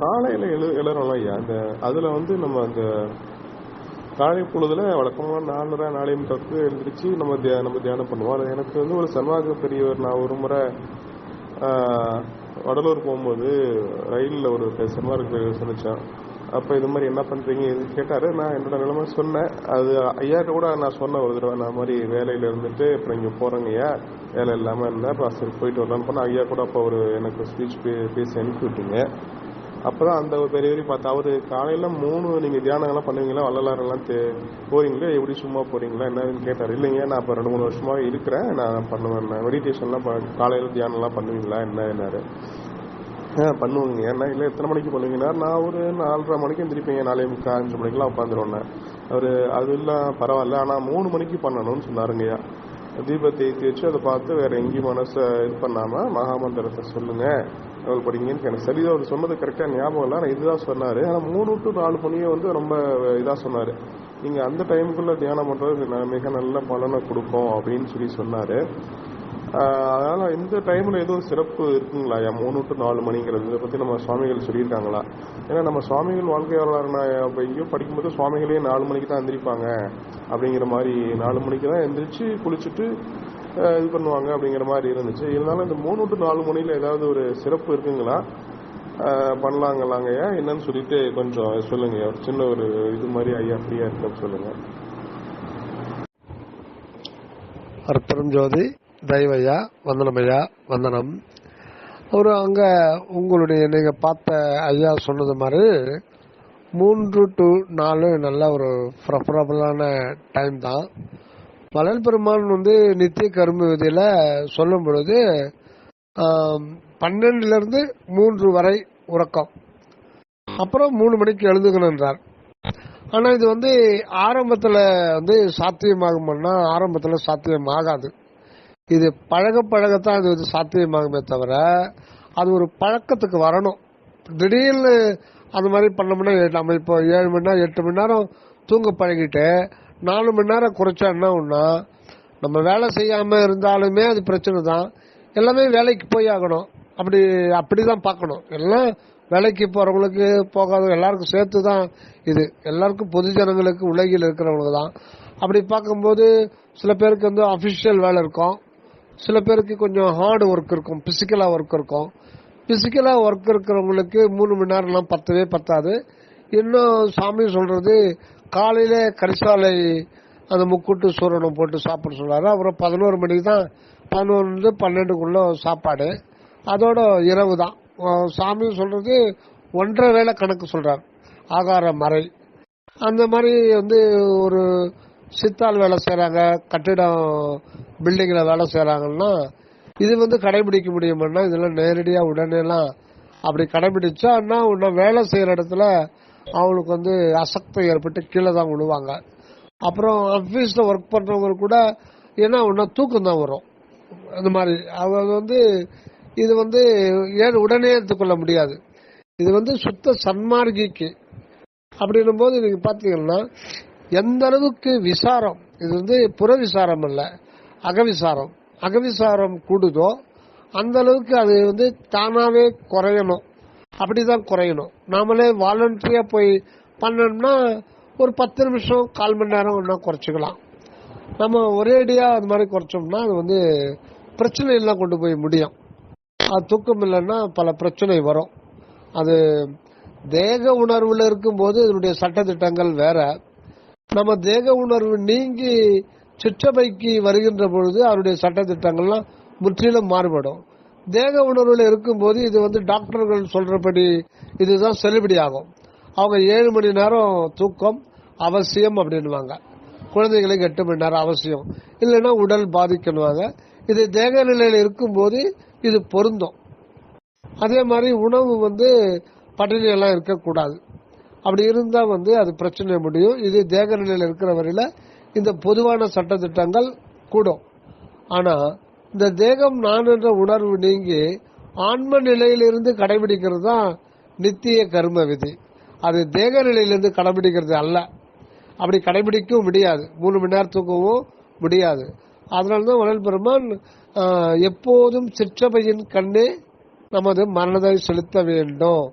காலையில் எழு எழுறோம் ஐயா. அந்த அதில் வந்து நம்ம அந்த காலை பொழுதுல வழக்கமாக நாலரை நாலே முக்காக்கு எழுந்திரிச்சு நம்ம தியா- நம்ம தியானம் பண்ணுவோம். அது எனக்கு வந்து ஒரு சன்மார்க்க பெரியவர். நான் ஒரு முறை வடலூர் போகும்போது ரயிலில் ஒரு சன்மார்க்க பெரியவர் அப்போ இது மாதிரி என்ன பண்ணுறீங்க இது கேட்டார். நான் என்னோட நிலைமை சொன்னேன். அது ஐயாட்ட கூட நான் சொன்னேன் ஒரு தடவை. நான் மாதிரி வேலையில் இருந்துட்டு அப்புறம் இங்கே போகிறேங்க ஐயா. வேலை இல்லாமல் இருந்தேன் அப்புறம் சரி போயிட்டு வரலான்னு போனால் ஐயா கூட அப்போ ஒரு எனக்கு ஸ்பீச் பேசி அனுப்பி விட்டீங்க. அப்பதான் அந்த ஒரு பெரியவரையும் பார்த்தா அவரு காலையில மூணு நீங்க தியானங்கள்லாம் பண்ணுவீங்களா? வள்ளலாரெல்லாம் தே- போறீங்களா? எப்படி சும்மா போறீங்களா? என்னன்னு கேட்டாரு. இல்லைங்க நான் இப்போ ரெண்டு மூணு வருஷமா இருக்கிறேன். நான் பண்ணுவேன். மெடிடேஷன்லாம் ப- காலையில தியானம்லாம் பண்ணுவீங்களா? என்ன என்னாரு ஆ பண்ணுவோங்க. ஏன்னா இல்லை எத்தனை மணிக்கு பண்ணுவீங்கன்னா நான் ஒரு நாலரை மணிக்கு எந்திரிப்பீங்க. நாலே முக்கால் அஞ்சு மணிக்கெல்லாம் உட்காந்துருவேன் அவர் அது இல்லை பரவாயில்ல. ஆனால் மூணு மணிக்கு பண்ணணும்னு சொன்னாருங்கய்யா தீபத்தை ஏற்றி வச்சு அதை பார்த்து வேற எங்கேயும் மனசை இது பண்ணாமல் மகாமந்திரத்தை சொல்லுங்க. அவர் படிங்கன்னு எனக்கு சரி அவர் சொன்னது கரெக்டாக ஞாபகம் இல்லை. ஆனால் இதுதான் சொன்னார். ஆனால் மூணு டு நாலு மணியை வந்து ரொம்ப இதாக சொன்னார். நீங்கள் அந்த டைமுக்குள்ளே தியானம் பண்ணுறது ந- மிக நல்ல பலனை கொடுக்கும் அப்படின்னு சொல்லி சொன்னார். அதனால் இந்த டைமில் எதுவும் சிறப்பு இருக்குங்களா? ஐயா மூணு டு நாலு மணிங்கிறது. இதை பற்றி நம்ம சுவாமிகள் சொல்லியிருக்காங்களா? ஏன்னா நம்ம சுவாமிகள் வாழ்க்கை வரலாறு நான் எங்கேயோ படிக்கும்போது சுவாமிகளே நாலு மணிக்கு தான் எந்திரிப்பாங்க. அப்படிங்கிற மாதிரி நாலு மணிக்கு தான் எந்திரிச்சு குளிச்சுட்டு இது பண்ணுவாங்க அப்படிங்கிற மாதிரி இருந்துச்சு. இருந்தாலும் இந்த மூணு டு நாலு மணியில ஏதாவது ஒரு சிறப்பு இருக்குங்களா? பண்ணலாங்களாங்கய்யா என்னன்னு சொல்லிட்டு கொஞ்சம் சொல்லுங்க. ஒரு சின்ன ஒரு இது மாதிரி ஐயா ஃப்ரீயா இருக்க சொல்லுங்க. அற்புதம் ஜோதி தெய்வையா வந்தனமையா வந்தனம். ஒரு அங்க உங்களுடைய நீங்க பார்த்த ஐயா சொன்னது மாதிரி மூன்று டு நாலு நல்ல ஒரு ப்ரஃபரபிளான டைம் தான். வளல் பெருமான் வந்து நித்திய கரும்பு விதியில சொல்லும் பொழுது பன்னெண்டுல இருந்து மூன்று வரை உறக்கம். அப்புறம் மூணு மணிக்கு எழுதுகணுன்றார் ஆனா இது வந்து ஆரம்பத்துல வந்து சாத்தியமாகும்னா ஆரம்பத்துல சாத்தியமாகாது. இது பழக பழகத்தான் இது வந்து சாத்தியமாகுமே தவிர அது ஒரு பழக்கத்துக்கு வரணும். திடீர்னு அந்த மாதிரி பண்ணோம்னா நம்ம இப்போ ஏழு மணி நேரம் எட்டு மணி நேரம் தூங்க பழகிட்டு நாலு மணி நேரம் குறைச்சா என்ன ஒன்றா நம்ம வேலை செய்யாம இருந்தாலுமே அது பிரச்சனை தான். எல்லாமே வேலைக்கு போய் ஆகணும். அப்படி அப்படிதான் பார்க்கணும். எல்லாம் வேலைக்கு போறவங்களுக்கு போகாத எல்லாருக்கும் சேர்த்து தான் இது. எல்லாருக்கும் பொது ஜனங்களுக்கு உலகில் இருக்கிறவங்களுக்கு தான். அப்படி பார்க்கும்போது சில பேருக்கு வந்து அஃபிஷியல் வேலை இருக்கும். சில பேருக்கு கொஞ்சம் ஹார்டு ஒர்க் இருக்கும் பிசிக்கலா ஒர்க் இருக்கும். பிசிக்கலா ஒர்க் இருக்கிறவங்களுக்கு மூணு மணி நேரம்லாம் பத்தவே பத்தாது. இன்னும் சாமி சொல்றது காலையில கரிசாலை அந்த முக்கூட்டு சூரணம் போட்டு சாப்பிட சொல்றாரு அப்புறம் பதினோரு மணிக்கு தான் பதினொன்று பன்னெண்டுக்குள்ள சாப்பாடு. அதோட இரவு தான். சாமி சொல்றது ஒன்றரை வேளை கணக்கு சொல்றார். ஆகார மறை. அந்த மாதிரி வந்து ஒரு சித்தால் வேலை செய்கிறாங்க கட்டிடம் பில்டிங்கில் வேலை செய்கிறாங்கன்னா இது வந்து கடைபிடிக்க முடியுமான்னா இதெல்லாம் நேரடியாக உடனேலாம் அப்படி கடைபிடிச்சா அண்ணா உன்ன வேலை செய்கிற இடத்துல அவங்களுக்கு வந்து அசக்தி ஏற்பட்டு கீழே தான் விழுவாங்க. அப்புறம் ஆஃபீஸில் ஒர்க் பண்ணுறவங்க கூட ஏன்னா ஒன்றா தூக்கம் தான் வரும். அந்த மாதிரி. அது வந்து இது வந்து ஏன் உடனே எடுத்துக்கொள்ள முடியாது. இது வந்து சுத்த சன்மார்கிக்கு அப்படின்னும் போது நீங்கள் பார்த்தீங்கன்னா எந்த அளவுக்கு விசாரம் இது வந்து புற விசாரம் அல்ல அகவிசாரம். அகவிசாரம் கூடுதோ அந்த அளவுக்கு அது வந்து தானாகவே குறையணும். அப்படிதான் குறையணும். நாமளே வாலண்டரியா போய் பண்ணோம்னா ஒரு பத்து நிமிஷம் கால் மணி நேரம் ஒன்றா குறைச்சிக்கலாம். நம்ம ஒரேடியாக அது மாதிரி குறைச்சோம்னா அது வந்து பிரச்சனை எல்லாம் கொண்டு போய் முடியும். அது தூக்கம் இல்லைன்னா பல பிரச்சனை வரும். அது தேக உணர்வில் இருக்கும்போது இதனுடைய சட்டத்திட்டங்கள் வேற. நம்ம தேக உணர்வு நீங்கி சிற்றபைக்கு வருகின்ற பொழுது அவருடைய சட்டத்திட்டங்கள்லாம் முற்றிலும் மாறுபடும். தேக உணர்வில் இருக்கும்போது இது வந்து டாக்டர்கள் சொல்கிறபடி இதுதான் செல்லுபடி ஆகும். அவங்க ஏழு மணி நேரம் தூக்கம் அவசியம் அப்படின்னுவாங்க. குழந்தைகளுக்கு எட்டு மணி நேரம் அவசியம். இல்லைன்னா உடல் பாதிக்கணுவாங்க. இது தேக நிலையில் இருக்கும்போது இது பொருந்தும். அதே மாதிரி உணவு வந்து பட்டினியெல்லாம் இருக்கக்கூடாது. அப்படி இருந்தால் வந்து அது பிரச்சனை முடியும். இது தேக நிலையில் இருக்கிற வரையில் இந்த பொதுவான சட்டத்திட்டங்கள் கூடும். ஆனால் இந்த தேகம் நான் என்ற உணர்வு நீங்கி ஆன்ம நிலையிலிருந்து கடைபிடிக்கிறது தான் நித்திய கர்ம விதி. அது தேக நிலையிலிருந்து கடைபிடிக்கிறது அல்ல. அப்படி கடைபிடிக்கவும் முடியாது. மூணு மணி நேரம் தூக்கவும் முடியாது. அதனால்தான் வளல் பெருமான் எப்போதும் சிற்றபையின் கண்ணே நமது மனதை செலுத்த வேண்டும்.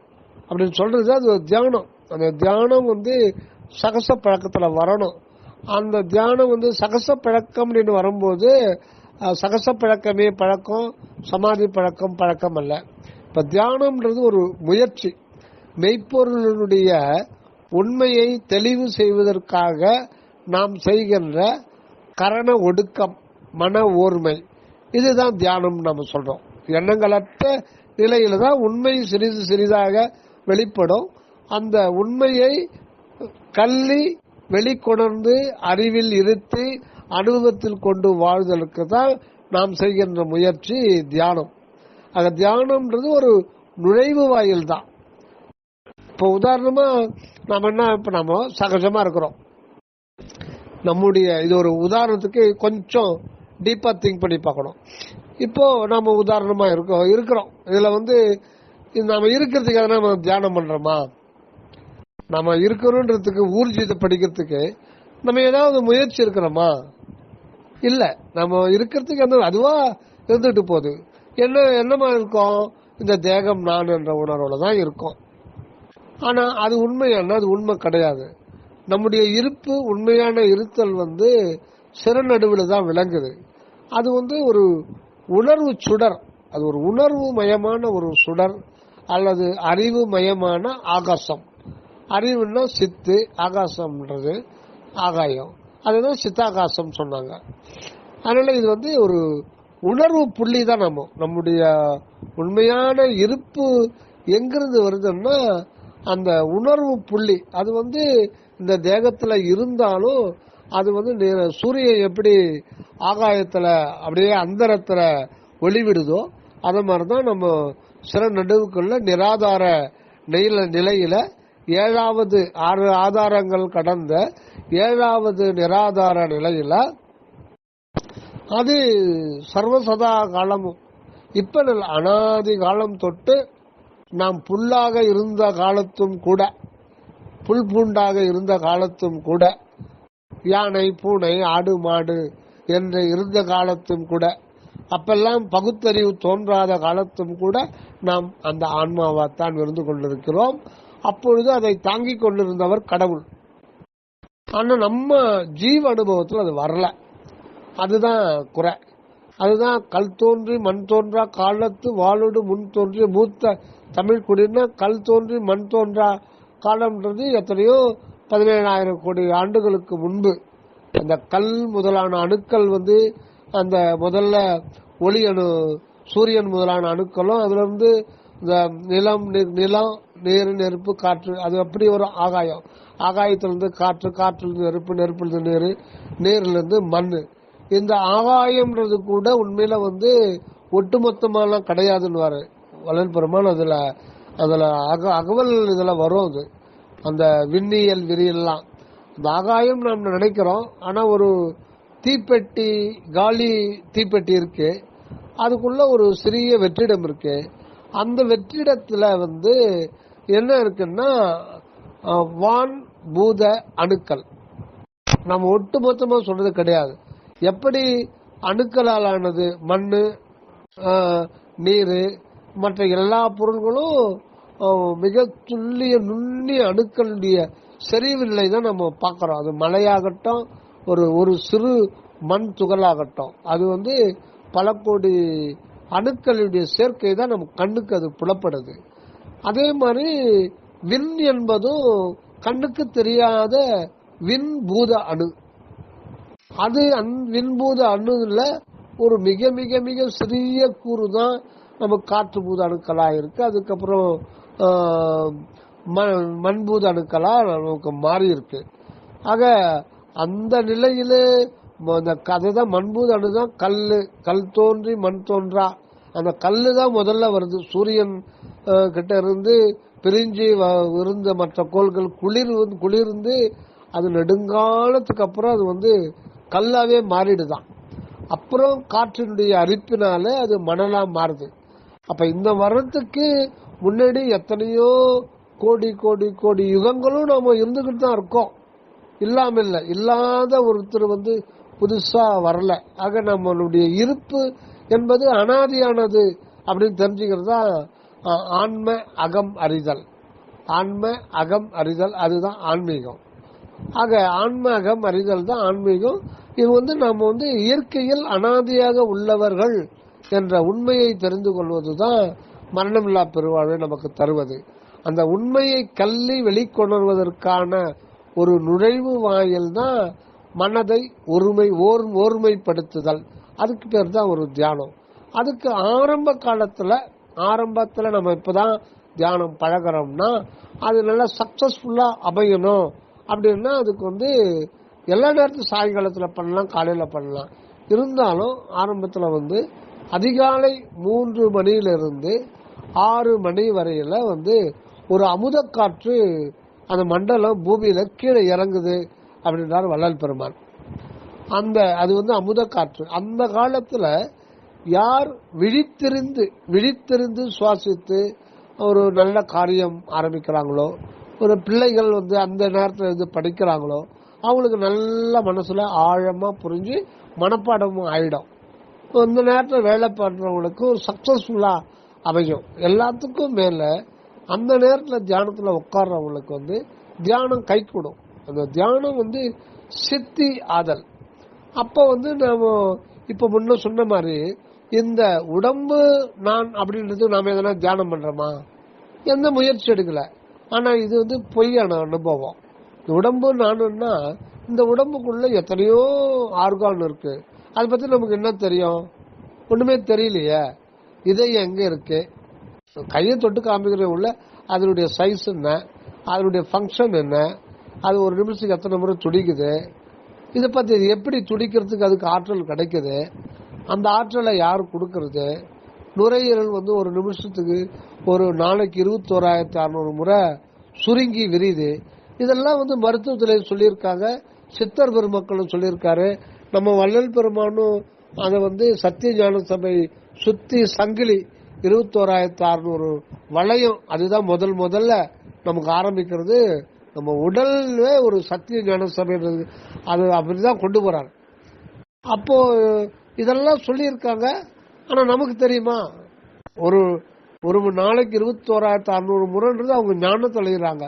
அப்படின்னு சொல்றது அது ஒரு தியானம். அந்த தியானம் வந்து சகச பழக்கத்தில் வரணும். அந்த தியானம் வந்து சகச பழக்கம் அப்படின்னு வரும்போது சகச பழக்கமே பழக்கம் சமாதி பழக்கம் பழக்கம் அல்ல இப்ப தியானம்ன்றது ஒரு முயற்சி. மெய்ப்பொருளுடைய உண்மையை தெளிவு செய்வதற்காக நாம் செய்கின்ற கரண ஒடுக்கம் மன ஓர்மை. இதுதான் தியானம் நம்ம சொல்றோம். எண்ணங்களற்ற நிலையில தான் உண்மை சிறிது சிறிதாக வெளிப்படும். அந்த உண்மையை கள்ளி வெளிக்கொணர்ந்து அறிவில் இருத்தி அனுபவத்தில் கொண்டு வாழ்தலுக்கு தான் நாம் செய்கின்ற முயற்சி தியானம். ஆக தியானம்ன்றது ஒரு நுழைவு வாயில் தான் இப்போ உதாரணமா நம்ம என்ன இப்போ நம்ம சகஜமா இருக்கிறோம். நம்முடைய இது ஒரு உதாரணத்துக்கு கொஞ்சம் டீப்பா திங்க் பண்ணி பார்க்கணும். இப்போ நம்ம உதாரணமா இருக்கோம் இருக்கிறோம். இதுல வந்து இது நம்ம இருக்கிறதுக்காக நம்ம தியானம் பண்றோமா? நம்ம இருக்கிறோன்றதுக்கு ஊர்ஜித படிக்கிறதுக்கு நம்ம ஏதாவது முயற்சி இருக்கிறோமா இல்ல நம்ம இருக்கிறதுக்கு அந்த அதுவா இருந்துட்டு போகுது. என்ன என்னமா இருக்கோம்? இந்த தேகம் நான் என்ற உணர்வுல தான் இருக்கும். ஆனா அது உண்மையான அது உண்மை கிடையாது. நம்முடைய இருப்பு உண்மையான இருத்தல் வந்து சிறநடுவில் தான் விளங்குது. அது வந்து ஒரு உணர்வு சுடர். அது ஒரு உணர்வு மயமான ஒரு சுடர் அல்லது அறிவு மயமான ஆகாசம். அறிவுன்னா சித்து ஆகாசம்ன்றது ஆகாயம். அதுதான் சித்தாகாசம் சொன்னாங்க. அதனால் இது வந்து ஒரு உணர்வு புள்ளி தான் நம்ம. நம்முடைய உண்மையான இருப்பு எங்கிருந்து வருதுன்னா அந்த உணர்வு புள்ளி. அது வந்து இந்த தேகத்தில் இருந்தாலும் அது வந்து சூரியன் எப்படி ஆகாயத்தில் அப்படியே அந்தரத்தில் ஒளிவிடுதோ அது மாதிரிதான் நம்ம சிற நடுவுக்குள்ள நிராதார நெயில நிலையில் ஏழாவது ஆறு ஆதாரங்கள் கடந்த ஏழாவது நிராதார நிலையில அது சர்வசதா காலமும். இப்ப அனாதி காலம் தொட்டு நாம் புல்லாக இருந்த காலத்தும் கூட புல் பூண்டாக இருந்த காலத்தும் கூட யானை பூனை ஆடு மாடு என்று இருந்த காலத்தும் கூட அப்பெல்லாம் பகுத்தறிவு தோன்றாத காலத்தும் கூட நாம் அந்த ஆன்மாவாத்தான் இருந்து கொண்டிருக்கிறோம். அப்பொழுது அதை தாங்கிக் கொண்டிருந்தவர் கடவுள். ஆனா நம்ம ஜீவ அனுபவத்தில் அது வரல. அதுதான் குறை. அதுதான் கல் தோன்றி மண் தோன்றா காலத்து வாளோடு முன் தோன்றிய மூத்த தமிழ் குடின்னா கல் தோன்றி மண் தோன்றா காலம்ன்றது எத்தனையோ பதினேழாயிரம் கோடி ஆண்டுகளுக்கு முன்பு. அந்த கல் முதலான அணுக்கள் வந்து அந்த முதல்ல ஒளி அணு சூரியன் முதலான அணுக்களும் அதுல இருந்து இந்த நிலம் நி- நிலம் நீர் நெருப்பு காற்று அது அப்படி ஒரு ஆகாயம். ஆகாயத்திலிருந்து காற்று காற்றிலிருந்து நெருப்பு நெருப்பிலிருந்து நீர் நீர்லேருந்து மண் இந்த ஆகாயம்ன்றது கூட உண்மையில வந்து ஒட்டுமொத்தமாலாம் கிடையாதுன்னு வளன் பெருமான் அதுல அதுல அக அகவல் இதுல வரும் அது. அந்த விண்ணியல் விரியல்லாம். அந்த ஆகாயம் நாம் நினைக்கிறோம். ஆனா ஒரு தீப்பெட்டி காலி தீப்பெட்டி இருக்கு. அதுக்குள்ள ஒரு சிறிய வெற்றிடம் இருக்கு. அந்த வெற்றிடத்துல வந்து என்ன இருக்குன்னா வான் பூத அணுக்கள். நம்ம ஒட்டு மொத்தமா சொல்றது கிடையாது. எப்படி அணுக்களால் ஆனது மண்ணு நீர் நீரு மற்ற எல்லா பொருள்களும் மிக துல்லிய நுண்ணிய அணுக்களுடைய செறிவில்லை தான் நம்ம பார்க்கறோம். அது மலையாகட்டும் ஒரு ஒரு சிறு மண் துகளாகட்டும். அது வந்து பல கோடி அணுக்களுடைய சேர்க்கை தான் நம்ம கண்ணுக்கு அது புலப்படுது. அதே மாதிரி விண் என்பதும் கண்ணுக்கு தெரியாத விண்பூத அணு. அது அந் விண்பூத அணுல ஒரு மிக மிக மிக சிறிய கூறு தான் நம்ம காற்று பூத அணுக்களா இருக்கு. அதுக்கப்புறம் மண்பூத அணுக்களா நமக்கு மாறி இருக்கு. ஆக அந்த நிலையில அந்த கதை தான் மண்பூத அணு தான் கல் கல் தோன்றி மண் தோன்றா. அந்த கல் தான் முதல்ல வருது. சூரியன் கிட்ட இருந்து பிரிஞ்சு வ- இருந்த மற்ற கோள்கள் குளிர் வந்து- குளிர்ந்து அது நெடுங்காலத்துக்கு அப்புறம் அது வந்து கல்லாவே மாறிடுதான். அப்புறம் காற்றினுடைய அரிப்பினால அது மணலா மாறுது. அப்ப இந்த வரத்துக்கு முன்னாடி எத்தனையோ கோடி கோடி கோடி யுகங்களும் நம்ம இருந்துகிட்டு தான் இருக்கோம். இல்லாம இல்லை. இல்லாத ஒருத்தர் வந்து புதுசா வரல. ஆக நம்மளுடைய இருப்பு என்பது அனாதியானது அப்படின்னு தெரிஞ்சுக்கிறது தான் ஆன்ம அகம் அறிதல். ஆன்ம அகம் அறிதல் அதுதான் ஆன்மீகம். ஆக ஆன்ம அகம் அறிதல் தான் ஆன்மீகம். இது வந்து நம்ம வந்து இயற்கையில் அனாதியாக உள்ளவர்கள் என்ற உண்மையை தெரிந்து கொள்வது தான் மரணமில்லா பெருவாழ்வை நமக்கு தருவது. அந்த உண்மையை கல்வி வெளிக்கொணர்வதற்கான ஒரு நுழைவு வாயில் தான் மனதை ஒருமை ஓர் ஓர்மைப்படுத்துதல். அதுக்கு பேர் தான் ஒரு தியானம். அதுக்கு ஆரம்ப காலத்தில் ஆரம்பத்தில் நம்ம இப்போ தான் தியானம் பழகிறோம்னா அது நல்லா சக்ஸஸ்ஃபுல்லாக அமையணும். அப்படின்னா அதுக்கு வந்து எல்லா நேரத்தையும் சாயங்காலத்தில் பண்ணலாம் காலையில் பண்ணலாம். இருந்தாலும் ஆரம்பத்தில் வந்து அதிகாலை மூன்று மணியிலிருந்து ஆறு மணி வரையில் வந்து ஒரு அமுத காற்று அந்த மண்டலம் பூமியில் கீழே இறங்குது அப்படின்றார் வள்ளல் பெருமான். அந்த அது வந்து அமுத காற்று. அந்த காலத்தில் யார் விழித்திருந்து விழித்திருந்து சுவாசித்து ஒரு நல்ல காரியம் ஆரம்பிக்கிறாங்களோ ஒரு பிள்ளைகள் வந்து அந்த நேரத்தில் இருந்து படிக்கிறாங்களோ அவங்களுக்கு நல்ல மனசில் ஆழமாக புரிஞ்சு மனப்பாடமும் ஆயிடும். இந்த நேரத்தில் வேலை பண்ணுறவங்களுக்கு ஒரு சக்ஸஸ்ஃபுல்லாக அமையும். எல்லாத்துக்கும் மேலே அந்த நேரத்தில் தியானத்தில் உட்கார்றவங்களுக்கு வந்து தியானம் கை கூடும். அந்த தியானம் வந்து சித்தி ஆதல். அப்போ வந்து நாம் இப்போ முன்ன சொன்ன மாதிரி இந்த உடம்பு நான் அப்படின்றது நாம எதனா தியானம் பண்றோமா? எந்த முயற்சி எடுக்கல. ஆனா இது வந்து பொய்யான அனுபவம். இந்த உடம்பு நானுன்னா இந்த உடம்புக்குள்ள எத்தனையோ ஆர்கான் இருக்கு. அதை பத்தி நமக்கு என்ன தெரியும்? ஒண்ணுமே தெரியலையே. இதயம் எங்க இருக்கு? கையை தொட்டு காமிக்கிற உள்ள அதனுடைய சைஸ் என்ன? அதனுடைய ஃபங்க்ஷன் என்ன? அது ஒரு நிமிஷத்துக்கு எத்தனை முறை துடிக்குது? இதை பத்தி எப்படி துடிக்கிறதுக்கு அதுக்கு ஆற்றல் கிடைக்குது? அந்த ஆற்றலை யார் கொடுக்கறது? நுரையீரல் வந்து ஒரு நிமிஷத்துக்கு ஒரு நாளைக்கு இருபத்தோராயிரத்தி அறுநூறு முறை சுருங்கி விரியுது. இதெல்லாம் வந்து மருத்துவத்தில் சொல்லியிருக்காங்க. சித்தர் பெருமக்களும் சொல்லியிருக்காரு. நம்ம வள்ளல் பெருமானும் அதை வந்து சத்திய ஞான சபை சுத்தி சங்கிலி இருபத்தோராயிரத்தி அறுநூறு வளையம் அதுதான் முதல் முதல்ல நமக்கு ஆரம்பிக்கிறது. நம்ம உடல்ல ஒரு சத்திய ஞான சபைன்றது. அது அப்படிதான் கொண்டு போறாரு. அப்போ இதெல்லாம் சொல்லியிருக்காங்க. ஆனா நமக்கு தெரியுமா? ஒரு ஒரு நாளைக்கு இருபத்தோராயிரத்தி அறுநூறு முறைன்றது அவங்க ஞானத்தை எழுதுறாங்க.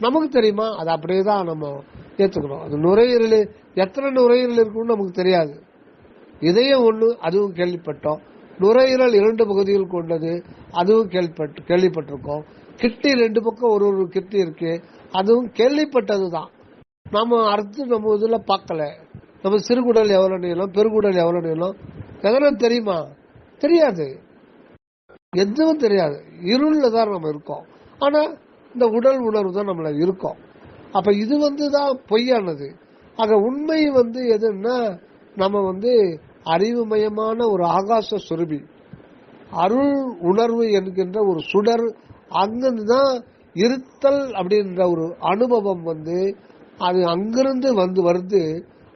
நமக்கு தெரியுமா? அது அப்படியே தான் நம்ம ஏற்றுக்கணும் அது நுரையீரல் எத்தனை நுரையீரல் இருக்குன்னு நமக்கு தெரியாது. இதயம் ஒண்ணு அதுவும் கேள்விப்பட்டோம். நுரையீரல் இரண்டு பகுதிகள் கொண்டது அதுவும் கேள்விப்பட்டு கேள்விப்பட்டிருக்கோம். கிட்னி ரெண்டு பக்கம் ஒரு ஒரு கிட்னி இருக்கு. அதுவும் கேள்விப்பட்டது தான் நம்ம அடுத்து நம்ம இதில் பார்க்கல. நம்ம சிறுகுடல் எவ்வளோ நீளம் பெருகுடல் எவ்வளோ நீளம்? எதனால் தெரியுமா? தெரியாது. எதுவும் தெரியாது. இருளில் தான் நம்ம இருக்கோம். ஆனால் இந்த உடல் உணர்வு தான் நம்மள இருக்கோம். அப்போ இது வந்து தான் பொய்யானது. ஆக உண்மை வந்து எதுன்னா நம்ம வந்து அறிவுமயமான ஒரு ஆகாச சுரபி. அருள் உணர்வு என்கின்ற ஒரு சுடர் அங்கிருந்து தான் இருத்தல் அப்படின்ற ஒரு அனுபவம் வந்து அது அங்கிருந்து வந்து வருது.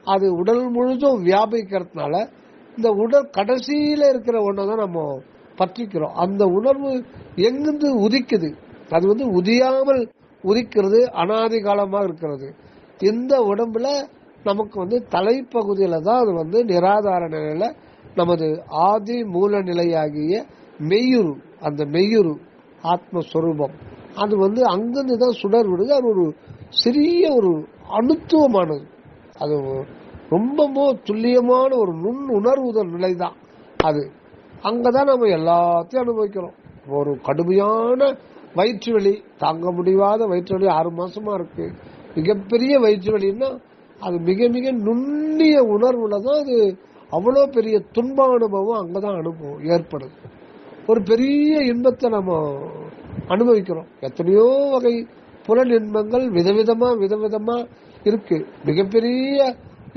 அது உடல் முழுதும் வியாபிக்கிறதுனால இந்த உடல் கடைசியில இருக்கிற ஒன்றை தான் நம்ம பற்றிக்கிறோம். அந்த உணர்வு எங்கிருந்து உதிக்குது? அது வந்து உதியாமல் உதிக்கிறது அனாதி காலமாக இருக்கிறது. இந்த உடம்புல நமக்கு வந்து தலைப்பகுதியில தான் அது வந்து நிராதார நிலையில நமது ஆதி மூல நிலையாகிய மெய்யுரு அந்த மெய்யுரு ஆத்மஸ்வரூபம். அது வந்து அங்கிருந்து தான் சுடர் விடுது. அது ஒரு சிறிய ஒரு அனுத்துவமானது அது ரொம்பமோ துல்லியமான ஒரு நுண் உணர்வுதல் நிலை தான் அது. அங்கதான் நம்ம எல்லாத்தையும் அனுபவிக்கிறோம். ஒரு கடுமையான வயிற்று வலி தாங்க முடியாத வயிற்று வலி ஆறு மாசமா இருக்கு. மிகப்பெரிய வயிற்று வலின்னா அது மிக மிக நுண்ணிய உணர்வுல தான் அது அவ்வளோ பெரிய துன்ப அனுபவம் அங்கதான் அனுபவம் ஏற்படுது. ஒரு பெரிய இன்பத்தை நம்ம அனுபவிக்கிறோம். எத்தனையோ வகை புலன் இன்பங்கள் விதவிதமா விதவிதமா இருக்கு. மிகப்பெரிய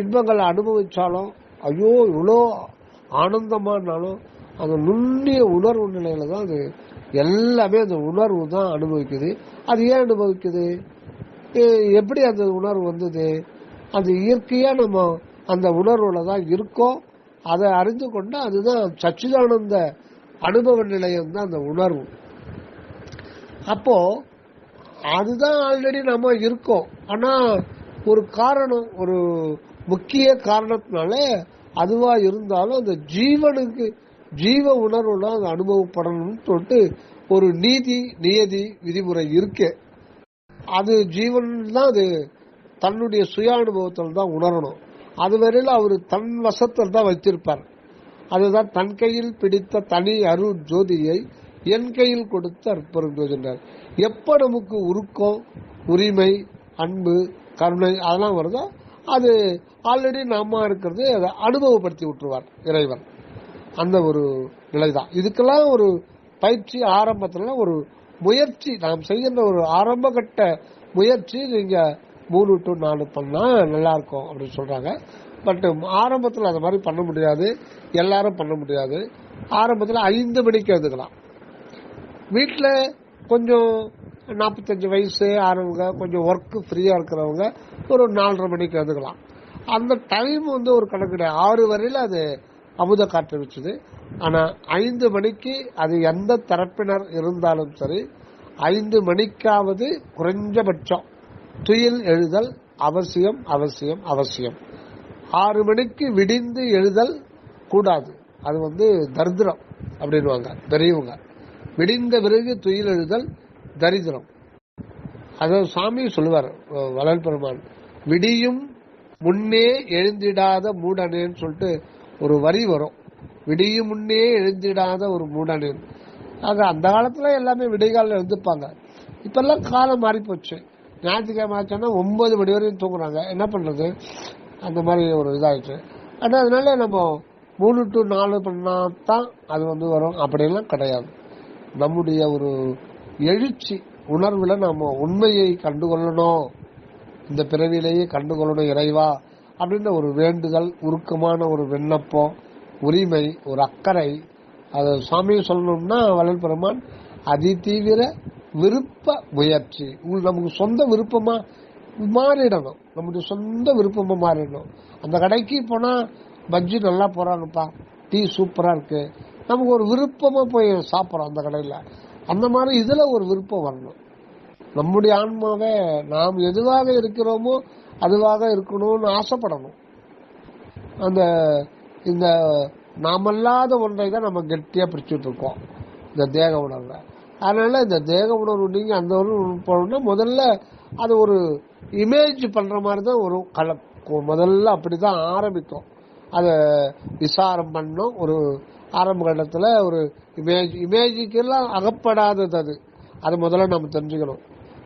இன்பங்களை அனுபவிச்சாலும் ஐயோ இவ்வளோ ஆனந்தமானாலும் அந்த நுண்ணிய உணர்வு நிலையில தான் அது எல்லாமே அந்த உணர்வு தான் அனுபவிக்குது. அது ஏன் அனுபவிக்குது? எப்படி அந்த உணர்வு வந்தது? அது இயற்கையா நம்ம அந்த உணர்வுல தான் இருக்கோம். அதை அறிந்து கொண்டு அதுதான் சச்சிதானந்த அனுபவ நிலையம் தான் அந்த உணர்வு. அப்போ அதுதான் ஆல்ரெடி நம்ம இருக்கோம். ஆனா ஒரு காரணம் ஒரு முக்கிய காரணத்தினால அதுவா இருந்தாலும் அந்த ஜீவனுக்கு ஜீவ உணர்வுனா அது அனுபவப்படணும்னு சொல்லிட்டு ஒரு நீதி நியதி விதிமுறை இருக்கு. அது ஜீவன் தான் அது தன்னுடைய சுய அனுபவத்தில் தான் உணரணும். அதுவரையில் அவர் தன் வசத்தில் தான் வச்சிருப்பார். அதுதான் தன் கையில் பிடித்த தனி அருள் ஜோதியை என் கையில் கொடுத்த அற்புதம் ஜோதினார் எப்ப நமக்கு உருக்கம் உரிமை அன்பு கருணை அதெல்லாம் வருதோ? அது ஆல்ரெடி நாம இருக்கிறது அதை அனுபவப்படுத்தி விட்டுருவார் இறைவன். அந்த ஒரு நிலைதான். இதுக்கெல்லாம் ஒரு பயிற்சி ஆரம்பத்துல ஒரு முயற்சி நாம் செய்கின்ற ஒரு ஆரம்ப கட்ட முயற்சி நீங்க மூணு டு நாலு பண்ணா நல்லா இருக்கும் அப்படின்னு சொல்றாங்க. பட் ஆரம்பத்தில் அது மாதிரி பண்ண முடியாது. எல்லாரும் பண்ண முடியாது. ஆரம்பத்தில் ஐந்து மணிக்கு எழுதுக்கலாம் வீட்டில் கொஞ்சம் நாற்பத்தஞ்சு வயசு ஆனவங்க கொஞ்சம் ஒர்க்கு ஃப்ரீயாக இருக்கிறவங்க ஒரு நாலரை மணிக்கு எழுதுக்கலாம் அந்த டைம் வந்து ஒரு கணக்கு கிடையாது. ஆறு வரையில் அது அமுத காற்று வச்சுது ஆனால் ஐந்து மணிக்கு அது எந்த தரப்பினர் இருந்தாலும் சரி ஐந்து மணிக்காவது குறைஞ்சபட்சம் துயில் எழுதல் அவசியம் அவசியம் அவசியம். ஆறு மணிக்கு விடிந்து எழுதல் கூடாது. அது வந்து தரித்திரம் அப்படின்வாங்க பெரியவங்க விடிந்த பிறகு துயில் எழுதல் தரித்திரம். அதாவது சாமி சொல்லுவார் அஹ் பெருமான் விடியும் முன்னே எழுந்திடாத மூடனேன்னு சொல்லிட்டு ஒரு வரி வரும். விடியும் முன்னே எழுந்திடாத ஒரு மூடனேன் அது அந்த காலத்துல எல்லாமே விடிகாலில் எழுந்துப்பாங்க இப்பெல்லாம் காலம் மாறி போச்சு ஞாயிற்றுக்கிழமை ஆச்சுன்னா ஒன்பது மணி வரையும் தூங்குறாங்க. என்ன பண்றது? அந்த மாதிரி ஒரு இதாயிடுச்சு. ஆனால் அதனால நம்ம மூணு டு நாலு பண்ணால் தான் அது வந்து வரும். அப்படிலாம் கிடையாது. நம்முடைய ஒரு எழுச்சி உணர்வுல நம்ம உண்மையை கண்டுகொள்ளணும். இந்த பிறவிலேயே கண்டுகொள்ளணும் இறைவா அப்படின்ற ஒரு வேண்டுதல் உருக்கமான ஒரு விண்ணப்பம் உரிமை ஒரு அக்கறை. அது சுவாமியை சொல்லணும்னா வளர் பெருமான் அதிதீவிர விருப்ப முயற்சி. நமக்கு சொந்த விருப்பமா மாறிடணும். நம்முடைய சொந்த விருப்பமா மாறிடணும். அந்த கடைக்கு போனா பஜ்ஜி நல்லா போறாங்கப்பா. டீ சூப்பரா இருக்கு. நமக்கு ஒரு விருப்பமாக போய் சாப்பிட்றோம் அந்த கடையில். அந்த மாதிரி இதில் ஒரு விருப்பம் வரணும். நம்முடைய ஆன்மாவே நாம் எதுவாக இருக்கிறோமோ அதுவாக இருக்கணும்னு ஆசைப்படணும். அந்த இந்த நாமல்லாத ஒன்றை தான் நம்ம கெட்டியாக பிடிச்சிட்டு இருக்கோம். இந்த தேக உணர்வை. அதனால இந்த தேக உணர்வு நீங்கள் அந்த உணர்வு போகணும்னா முதல்ல அது ஒரு இமேஜ் பண்ணுற மாதிரி தான் ஒரு கல முதல்ல அப்படி தான் ஆரம்பிக்கும். அதை விசாரம் பண்ணோம். ஒரு ஆரம்ப கட்டத்தில் ஒரு இமேஜ் இமேஜுக்கெல்லாம் அகப்படாதது அது. அது முதல்ல நம்ம தெரிஞ்சுக்கணும்.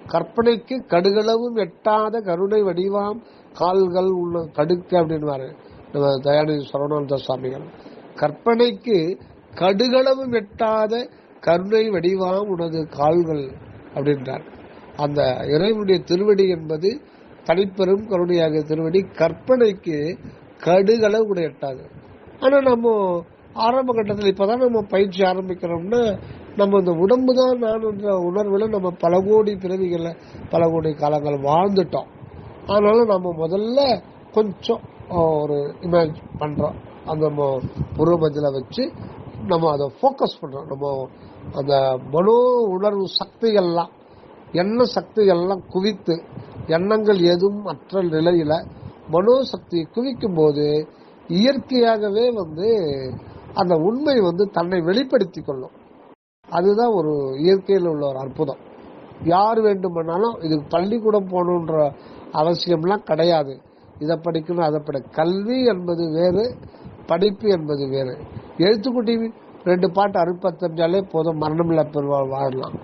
கற்பனைக்கு கடுகளவும் எட்டாத கருணை வடிவாம் கால்கள் உள்ள கடுக்கு அப்படின்வாரு நம்ம தயாநிதி சரவணானந்த சுவாமிகள். கற்பனைக்கு கடுகளவும் எட்டாத கருணை வடிவாம் உனது கால்கள் அப்படின்றார். அந்த இறைவனுடைய திருவடி என்பது தனிப்பெரும் கருணையாக திருவடி கற்பனைக்கு கடுகளவு கூட எட்டாது. ஆனால் நம்ம ஆரம்ப கட்டத்தில் இப்போதான் நம்ம பயிற்சி ஆரம்பிக்கிறோம்னா நம்ம இந்த உடம்பு தான் நான்ன்ற உணர்வில் நம்ம பல கோடி பிறவிகள்ல பல கோடி காலங்கள் வாழ்ந்துட்டோம். அதனால நம்ம முதல்ல கொஞ்சம் ஒரு இமேஜ் பண்ணுறோம் அந்த நம்ம புருவ வச்சு நம்ம அதை ஃபோக்கஸ் பண்ணுறோம் நம்ம அந்த மனோ உணர்வு சக்திகள்லாம் எண்ண சக்திகள்லாம் குவித்து எண்ணங்கள் எதுவும் அற்ற நிலையில் மனோ சக்தி குவிக்கும் போது இயற்கையாகவே வந்து அந்த உண்மை வந்து தன்னை வெளிப்படுத்தி கொள்ளும். அதுதான் ஒரு இயற்கையில் உள்ள ஒரு அற்புதம். யார் வேண்டுமானாலும் இதுக்கு பள்ளிக்கூடம் போகணுன்ற அவசியம்லாம் கிடையாது. இதை படிக்கணும் அதை படி. கல்வி என்பது வேறு படிப்பு என்பது வேறு. எழுத்துக்குட்டி ரெண்டு பாட்டு அறுபத்தஞ்சாலே போதும் மரணமில்ல பெறுவார் வாழலாம்.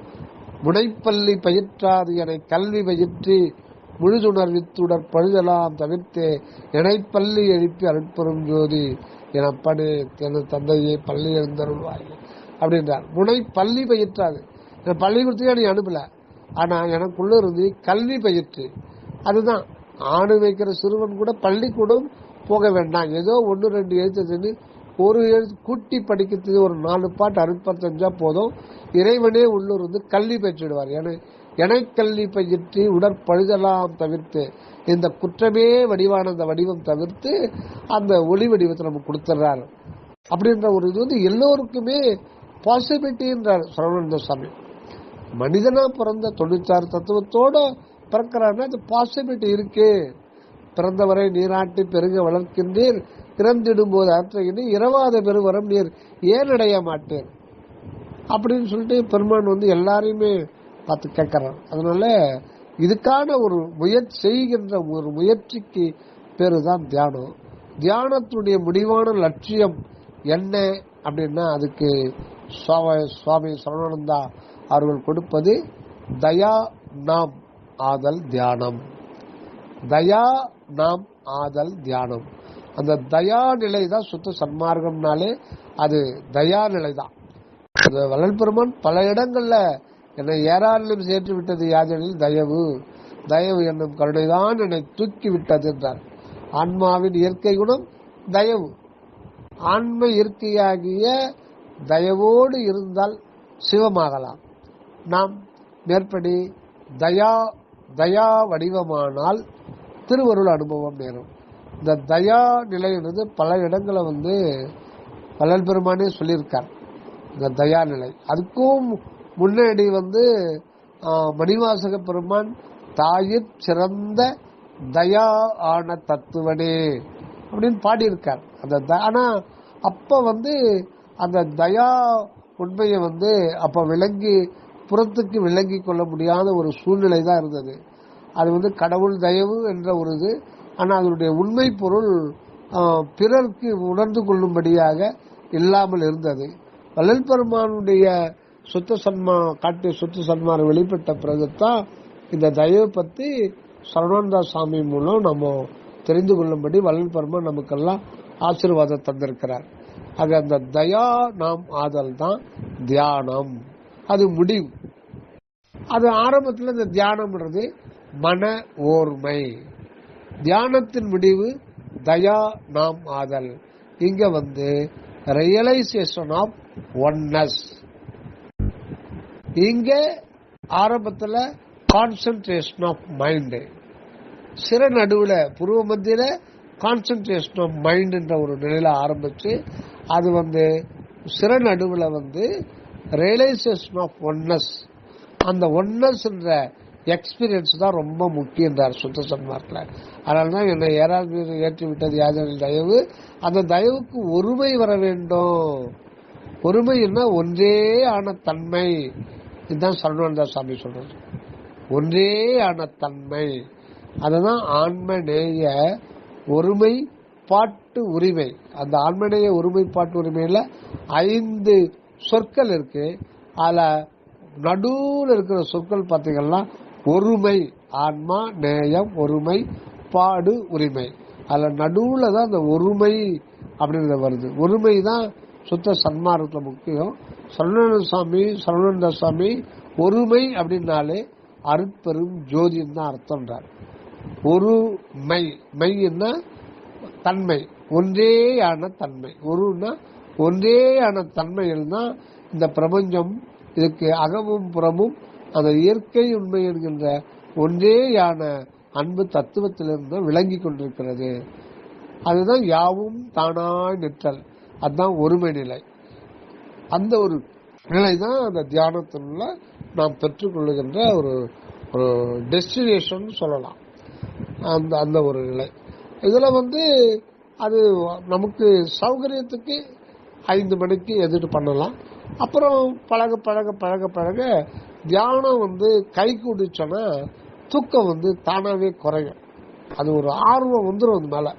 முனைப்பள்ளி பயிற்றாது என கல்வி பயிற்றி முழுதுணர்வித்துடற் பழுதலாம் தவிர்த்து இணைப்பள்ளி எழுப்பி அருட்பெரும் ஜோதி எனப்படு எனது தந்தையை பள்ளி எழுந்தருள்வாய் அப்படின்றார். முனை பள்ளி பயிற்றாது. என் பள்ளிக்கூடத்துக்கே நீ அனுப்பல. ஆனா எனக்குள்ள இருந்து கல்வி பயிற்று. அதுதான். ஆணு வைக்கிற சிறுவன் கூட பள்ளிக்கூடம் போக வேண்டாம். ஏதோ ஒன்று ரெண்டு எழுத்துன்னு ஒரு எழுத்து கூட்டி படிக்கிறதுக்கு ஒரு நாலு பாட்டு அறுபத்தஞ்சா போதும். இறைவனே உள்ளூர் வந்து கல்வி பயிற்சிடுவார் ஏன்னா எனக்கல்வி பயிற்சி உடற்பழுதலாம் தவிர்த்து இந்த குற்றமே வடிவான அந்த வடிவம் தவிர்த்து அந்த ஒளி வடிவத்தை நமக்கு கொடுத்துட்றாரு அப்படின்ற ஒரு இது வந்து எல்லோருக்குமே பாசிபிலிட்டின்றார் சரவணந்த சுவாமி மனிதனா பிறந்த தொண்ணூத்தாறு தத்துவத்தோட பிறக்கிறாருன்னா அது பாசிபிலிட்டி இருக்கு. பிறந்தவரை நீராட்டி பெருக வளர்க்கின்றீர் இறந்திடும் போது அற்றையினி இரவாத பெருவரம் நீர் ஏன் அடைய மாட்டேன்? அப்படின்னு சொல்லிட்டு பெருமான் வந்து எல்லாரையுமே பார்த்து கேட்கறான். அதனால இதுக்கான ஒரு முயற்சி செய்கின்ற ஒரு முயற்சிக்கு பேரு தான் தியானம். தியானத்துடைய முடிவான லட்சியம் என்ன அப்படின்னா அதுக்கு சுவாமி சரவணானந்தா அவர்கள் கொடுப்பது தயா நாம் ஆதல் தியானம். தயா நாம் ஆதல் தியானம். அந்த தயா நிலை தான் சுத்த சன்மார்க்கம்னாலே அது தயா நிலை தான் அந்த வள்ளல் பெருமான் பல இடங்கள்ல என்னை ஏராளம் சேர்த்து விட்டது யாதெனில் தயவு. தயவு என்னும் கருணைதான் என்னை தூக்கி விட்டது என்றார். ஆன்மாவின் இயற்கை குணம் தயவு. ஆன்ம இயற்கையாகிய தயவோடு இருந்தால் சிவமாகலாம். நாம் மேற்படி தயா தயா வடிவமானால் திருவருள் அனுபவம் நேரும். இந்த தயா நிலைன்றது பல இடங்களை வந்து வள்ளல் பெருமானே சொல்லியிருக்கார். இந்த தயா நிலை. அதுக்கும் முன்னாடி வந்து மணிவாசக பெருமான் தாயிற் சிறந்த தயா ஆன தத்துவனே அப்படின்னு பாடியிருக்கார். அந்த த- ஆனா அப்ப வந்து அந்த தயா உண்மையை வந்து அப்ப விளங்கி புறத்துக்கு விளங்கி கொள்ள முடியாத ஒரு சூழ்நிலை தான் இருந்தது. அது வந்து கடவுள் தயவு என்ற ஒரு இது. ஆனால் அதனுடைய உண்மை பொருள் பிறருக்கு பிறர்க்கு உணர்ந்து கொள்ளும்படியாக இல்லாமல் இருந்தது. வள்ளல் பெருமானுடைய சுத்த சன்மா காட்டிய சுத்த சன்மானம் வெளிப்பட்ட பிறகுதான் இந்த தயவு பத்தி சரவணந்தா சாமி மூலம் நம்ம தெரிந்து கொள்ளும்படி வல்லன் பெருமான் நமக்கெல்லாம் ஆசீர்வாதம் தந்திருக்கிறார். ஆக அந்த தயா நாம் ஆதல் தான் தியானம். அது முடிவு. அது ஆரம்பத்தில் இந்த தியானம்ன்றது மன ஓர்மை. தியானத்தின் முடிவு தயா நாம் ஆதல். இங்க வந்து ரியலைசேஷன் ஆஃப் ஒன்னஸ் இங்க ஆரம்பத்துல கான்சென்ட்ரேஷன் ஆஃப் மைண்டு சிற நடுவில் புருவ மத்தியில் கான்சென்ட்ரேஷன் ஆஃப் மைண்டுன்ற ஒரு நிலையில் ஆரம்பிச்சு அது வந்து சிற நடுவில் வந்து ரியலைசேஷன் ஆஃப் ஒன்னஸ் அந்த ஒன்னஸ்ன்ற எக்ஸ்பீரியன்ஸ் தான் ரொம்ப முக்கியம் முக்கியன்றார் சுத்த சன்மார்க்கில் அதனால தான் என்னை ஏறாவது ஏற்றி விட்டது யாதனின் தயவு. அந்த தயவுக்கு ஒருமை வர வேண்டும். ஒருமைன்னா ஒன்றே ஆன தன்மை. இதுதான் சரவணந்தா சாமி சொல்றது. ஒன்றே ஆன தன்மை அதுதான் ஆன்மநேய ஒருமை பாட்டு உரிமை. அந்த ஆன்மநேய ஒருமை பாட்டு உரிமையில ஐந்து சொற்கள் இருக்கு. அதுல நடுவில் இருக்கிற சொற்கள் பார்த்தீங்கன்னா ஒருமை ஆன்மா நேயம் ஒருமை பாடு உரிமை. அதுல நடுவுல தான் அந்த ஒருமை அப்படின்றத வருது. ஒருமை தான் சுத்த சன்மார்க்கத்தில் முக்கியம். சரவண சாமி சரவணந்த சாமி ஒருமை அப்படின்னாலே அருட்பெரும் ஜோதின்னு தான் அர்த்தம்ன்றார். ஒரு மை மைன்னா தன்மை ஒன்றேயான தன்மை. ஒருன்னா ஒன்றேயான தன்மையில் தான் இந்த பிரபஞ்சம் இதுக்கு அகமும் புறமும் அந்த இயற்கை உண்மை என்கின்ற ஒன்றேயான அன்பு தத்துவத்திலிருந்து விளங்கி கொண்டிருக்கிறது. அதுதான் யாவும் தானாய் நிற்றல். அதுதான் ஒருமை நிலை. அந்த ஒரு நிலை தான் அந்த தியானத்தினுள்ள நாம் பெற்றுக்கொள்ளுகின்ற ஒரு ஒரு டெஸ்டினேஷன் சொல்லலாம். அந்த அந்த ஒரு நிலை. இதில் வந்து அது நமக்கு சௌகரியத்துக்கு ஐந்து மணிக்கு எதிர்த்து பண்ணலாம். அப்புறம் பழக பழக பழக பழக தியானம் வந்து கை கூடிச்சோன்னா தூக்கம் வந்து தானாகவே குறையும். அது ஒரு ஆர்வம் வந்துடும் அது மேலே.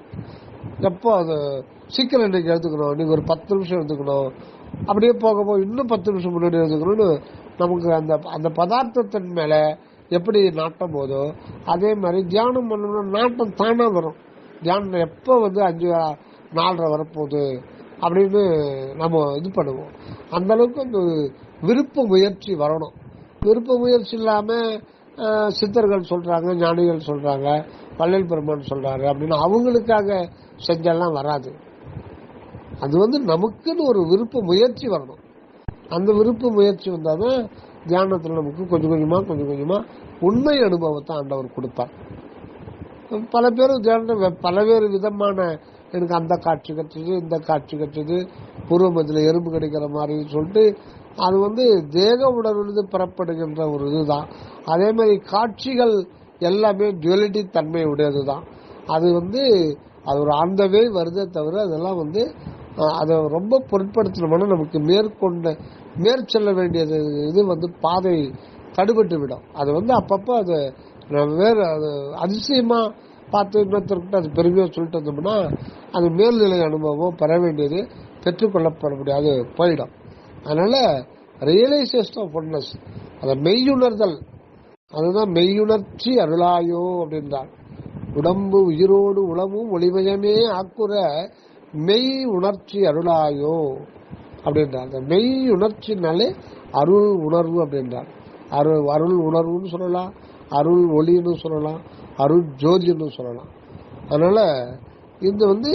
எப்போ அது சீக்கிரம் இன்னைக்கு எடுத்துக்கணும். நீங்கள் ஒரு பத்து நிமிஷம் எடுத்துக்கணும். அப்படியே போக போக இன்னும் பத்து நிமிஷம் முன்னாடி எடுத்துக்கணும்னு நமக்கு அந்த அந்த பதார்த்தத்தின் மேலே எப்படி நாட்டம் போதோ அதே மாதிரி தியானம் பண்ணணும்னா நாட்டம் தானாக வரும். தியானம் எப்போ வந்து அஞ்சு நாலரை வரப்போகுது அப்படின்னு நம்ம இது பண்ணுவோம். அந்த அளவுக்கு அந்த விருப்ப முயற்சி வரணும். விருப்ப முயற்சி இல்லாமல் சித்தர்கள் சொல்கிறாங்க ஞானிகள் சொல்கிறாங்க பள்ளல் பெருமான் சொல்கிறாரு அப்படின்னு அவங்களுக்காக செஞ்செல்லாம் வராது. அது வந்து நமக்குன்னு ஒரு விருப்ப முயற்சி வரணும். அந்த விருப்ப முயற்சி வந்தாதான் தியானத்துல நமக்கு கொஞ்சம் கொஞ்சமா கொஞ்சம் கொஞ்சமா உண்மை அனுபவத்தை ஆண்டவர் கொடுப்பார். பல பேர் தியானத்தை பலவேறு விதமான எனக்கு அந்த காட்சி கட்டுது இந்த காட்சி கட்டுது பூர்வமத்தில் எறும்பு கிடைக்கிற மாதிரி சொல்லிட்டு அது வந்து தேக உடலிருந்து பெறப்படுகின்ற ஒரு இதுதான். அதே மாதிரி காட்சிகள் எல்லாமே ஜுவலிட்டி தன்மை உடையதுதான் அது வந்து அது ஒரு ஆண்டவே வருதே தவிர அதெல்லாம் வந்து அதை ரொம்ப பொருட்படுத்தணும்னா நமக்கு மேற்கொண்ட மேற்செல்ல வேண்டியது இது வந்து பாதை தடுபட்டு விடும் அது வந்து அப்பப்போ அது நம்ம அது அதிசயமாக பார்த்து இன்னொருத்தர்கிட்ட அது பெருமையாக சொல்லிட்டு வந்தோம்னா அது மேல்நிலை அனுபவம் பெற வேண்டியது பெற்றுக்கொள்ளப்பட முடியாது. போயிடும். அதனால் ரியலைசேஷன் ஆஃப் ஒன்னஸ் அதை மெய்யுணர்தல் அதுதான் மெய்யுணர்ச்சி அருளாயோ அப்படின்றார். உடம்பு உயிரோடு உளமும் ஒளிமயமே ஆக்குற மெய் உணர்ச்சி அருளாயோ அப்படின்றார் அந்த மெய் உணர்ச்சினாலே அருள் உணர்வு அப்படின்றார் அருள் அருள் உணர்வுன்னு சொல்லலாம் அருள் ஒளின்னு சொல்லலாம் அருள் ஜோதின்னு சொல்லலாம். அதனால் இது வந்து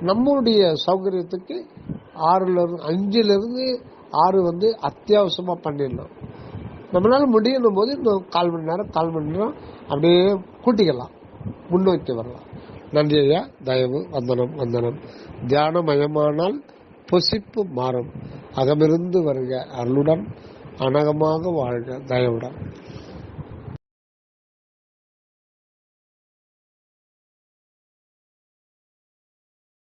நம்மளுடைய சௌகரியத்துக்கு ஆறுல இருந்து ஆறு வந்து அத்தியாவசியமாக பண்ணிடலாம் நம்மளால் முடியும் போது இன்னும் கால் மணி நேரம் கால் மணி நேரம் அப்படியே கூட்டிக்கலாம். முன்னோக்கி வரலாம். நன்றி ஐயா தயவு வந்தனம் வந்தனம். தியானமயமானால் பொசிப்பு மாறும். அகமிருந்து வருக அருளுடன் அனகமாக வாழ்க தயவுடன்.